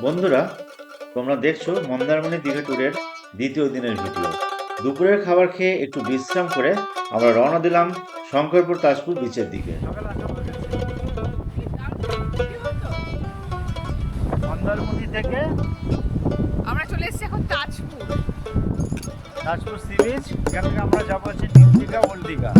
বন্ধুরা তোমরা দেখছ মন্দারমণি দীঘা ট্যুরের দ্বিতীয় দিনের ভিডিও। দুপুরের খাবার খেয়ে একটু বিশ্রাম করে আমরা রওনা দিলাম শঙ্করপুর তাজপুর বিচের দিকে। মন্দারমণি থেকে আমরা চলে এসেছি এখন তাজপুর। তাজপুর সি বিচ এখান থেকে আমরা যাব হচ্ছে নিউ দীঘা ওল্ড দীঘা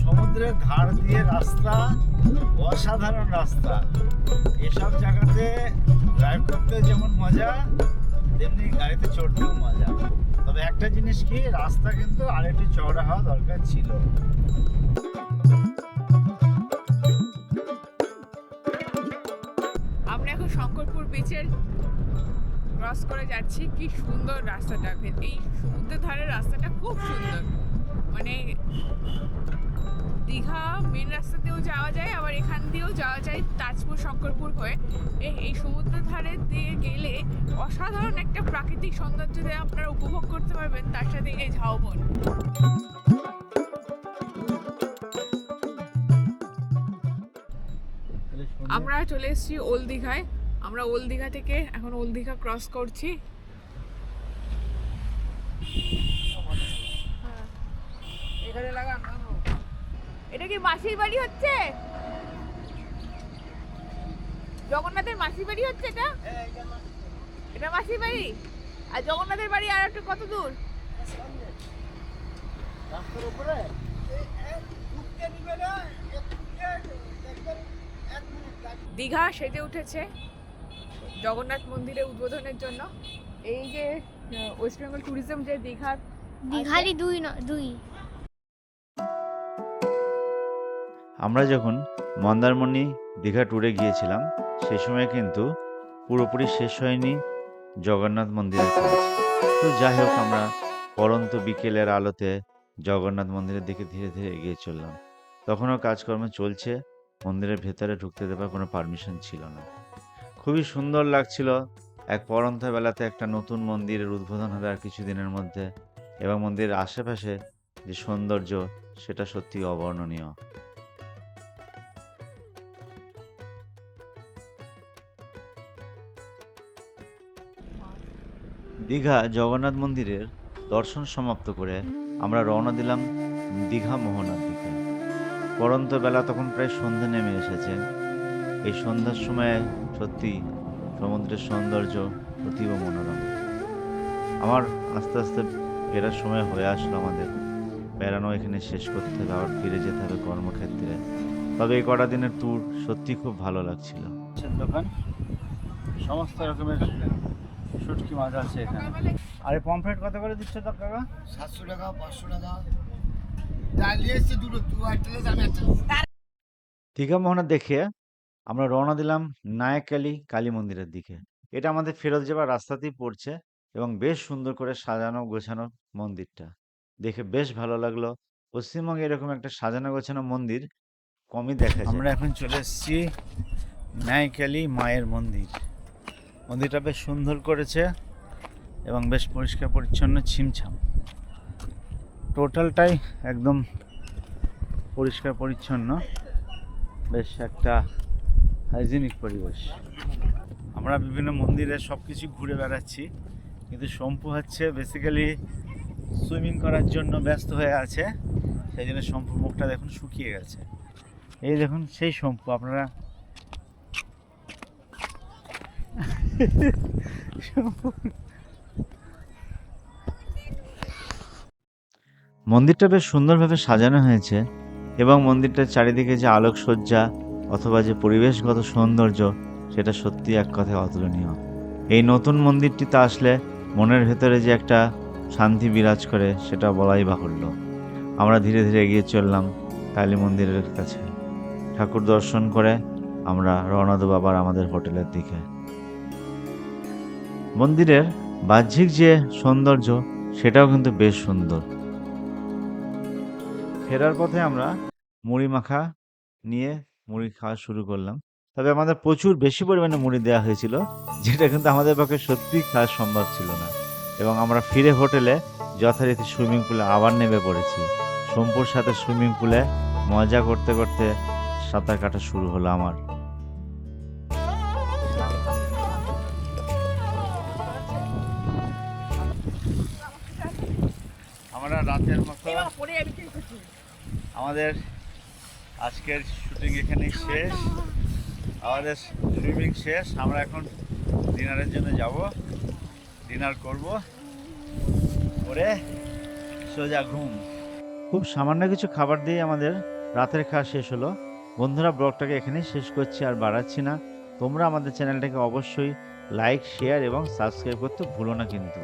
সমুদ্রের ধার দিয়ে রাস্তা, অসাধারণ রাস্তা। এসব জায়গাতে ড্রাইভ করতে যেমন মজা, তেমনি গাড়িতে চড়তেও মজা। তবে একটা জিনিস কি, রাস্তা কিন্তু আরেকটু চওড়া হওয়া দরকার ছিল। আমরা এখন শঙ্করপুর বিচের ক্রস করে যাচ্ছি। কি সুন্দর রাস্তাটা। এই সমুদ্রের ধারের রাস্তাটা খুব সুন্দর। মানে দীঘা মেন রাস্তা দিয়েও যাওয়া যায়, আবার এখান দিয়েও যাওয়া যায় তাজপুর, শঙ্করপুর হয়ে। এই সমুদ্রের ধারে দিয়ে গেলে অসাধারণ একটা প্রাকৃতিক সৌন্দর্য দিয়ে আপনারা উপভোগ করতে পারবেন, তার সাথে এই ঝাউবন আমরা চলে এসেছি ওল্ড দীঘায়। আমরা ওল্ড দীঘা থেকে এখন ওল্ড দীঘা ক্রস করছি। এটা কি মাসির বাড়ি হচ্ছে? জগন্নাথের মাসির বাড়ি হচ্ছে এটা? এটা মাসির বাড়ি? আর জগন্নাথের বাড়ি আর একটু কত দূর? রাস্তার উপরে? দীঘা সেজে উঠেছে জগন্নাথ মন্দিরে উদ্বোধনের জন্য। এই যে ওয়েস্ট বেঙ্গল ট্যুরিজম যে দীঘার দীঘালি দুই ন দুই। আমরা যখন মন্দারমণি দীঘা ট্যুরে গিয়েছিলাম সেই সময় কিন্তু পুরোপুরি শেষ হয়নি জগন্নাথ মন্দিরের কাজ। তো যাই হোক, আমরা পরন্ত বিকেলের আলোতে জগন্নাথ মন্দিরের দিকে ধীরে ধীরে এগিয়ে চললাম। তখনও কাজকর্ম চলছে, মন্দিরের ভেতরে ঢুকতে দেওয়ার কোনো পারমিশন ছিল না। খুবই সুন্দর লাগছিল, এক পরন্ত বেলাতে একটা নতুন মন্দিরের উদ্বোধন হবে আর কিছুদিনের মধ্যে এবং মন্দিরের আশেপাশে যে সৌন্দর্য, সেটা সত্যি অবর্ণনীয়। দীঘা জগন্নাথ মন্দিরের দর্শন সমাপ্ত করে আমরা রওনা দিলাম দীঘা মোহনার দিকে। পরন্ত বেলা তখন প্রায় সন্ধে নেমে এসেছে। এই সন্ধ্যার সময়ে সত্যি সমুদ্রের সৌন্দর্য অতীব মনোরম। আমার আস্তে আস্তে ফেরার সময় হয়ে আসলো আমাদের। বেড়ানো এখানে শেষ করতে হবে, আবার ফিরে যেতে হবে কর্মক্ষেত্রে। তবে এই কটা দিনের ট্যুর সত্যি খুব ভালো লাগছিল। দোকান? সমস্ত রকমের শুটকি মাছ আছে এখানে। আরে পমফ্রেট কত করে দিচ্ছে তো কাকা? সাতশো টাকা পাঁচশো টাকা। ডাল এসছে দুটো দু একটা লেস, আমি একটা। লেস। দীঘা মোহনা দেখে আমরা রওনা দিলাম নায়কালী কালী মন্দিরের দিকে। এটা আমাদের ফেরত যাবার রাস্তাতেই পড়ছে এবং বেশ সুন্দর করে সাজানো গোছানো মন্দিরটা। দেখে বেশ ভালো লাগল। পশ্চিমবঙ্গে এরকম একটা সাজানো গোছানো মন্দির কমই দেখা যায়। আমরা এখন চলে এসেছি নায়কালী মায়ের মন্দির। মন্দিরটা বেশ সুন্দর করেছে এবং বেশ পরিষ্কার পরিচ্ছন্ন ছিমছাম। টোটালটাই একদম পরিষ্কার পরিচ্ছন্ন, বেশ একটা হাইজিনিক পরিবেশ। আমরা বিভিন্ন মন্দিরে সব কিছু ঘুরে বেড়াচ্ছি, কিন্তু শম্পু হচ্ছে বেসিক্যালি সুইমিং করার জন্য ব্যস্ত হয়ে আছে, সেই জন্য শম্পুর মুখটা দেখুন শুকিয়ে গেছে। এই দেখুন সেই শম্পু, আপনারা মন্দিরটা বেশ সুন্দরভাবে সাজানো হয়েছে এবং মন্দিরটার চারিদিকে যে আলোকসজ্জা অথবা যে পরিবেশগত সৌন্দর্য, সেটা সত্যি এক কথায় অতুলনীয়। এই নতুন মন্দিরটিতে আসলে মনের ভেতরে যে একটা শান্তি বিরাজ করে, সেটা বলাই বাহুল্য। আমরা ধীরে ধীরে এগিয়ে চললাম কালী মন্দিরের কাছে। ঠাকুর দর্শন করে আমরা রওনা দেবো আবার আমাদের হোটেলের দিকে। মন্দিরের বাহ্যিক যে সৌন্দর্য, সেটাও কিন্তু বেশ সুন্দর। ফেরার পথে আমরা মুড়ি মাখা নিয়ে মুড়ি খাওয়া শুরু করলাম। তবে আমাদের প্রচুর বেশি পরিমাণে মুড়ি দেওয়া হয়েছিল, যেটা কিন্তু আমাদের পক্ষে সত্যি খাওয়া সম্ভব ছিল না। এবং আমরা ফিরে হোটেলে যথারীতি সুইমিং পুলে আবার নেমে পড়েছি। শম্পুর সাথে সুইমিং পুলে মজা করতে করতে সাঁতার কাটা শুরু হলো আমার। আমরা রাতের মতো আমাদের আজকের শুটিং এখানেই শেষ। আমাদের সুইমিং শেষ। আমরা এখন ডিনারের জন্য যাব। ডিনার করব। করে সোজা ঘুম। খুব সামান্য কিছু খাবার দিয়ে আমাদের রাতের খাওয়া শেষ হলো। বন্ধুরা ব্লগটাকে এখানেই শেষ করছি আর বাড়াচ্ছি না। তোমরা আমাদের চ্যানেলটাকে অবশ্যই লাইক শেয়ার এবং সাবস্ক্রাইব করতে ভুলো না কিন্তু।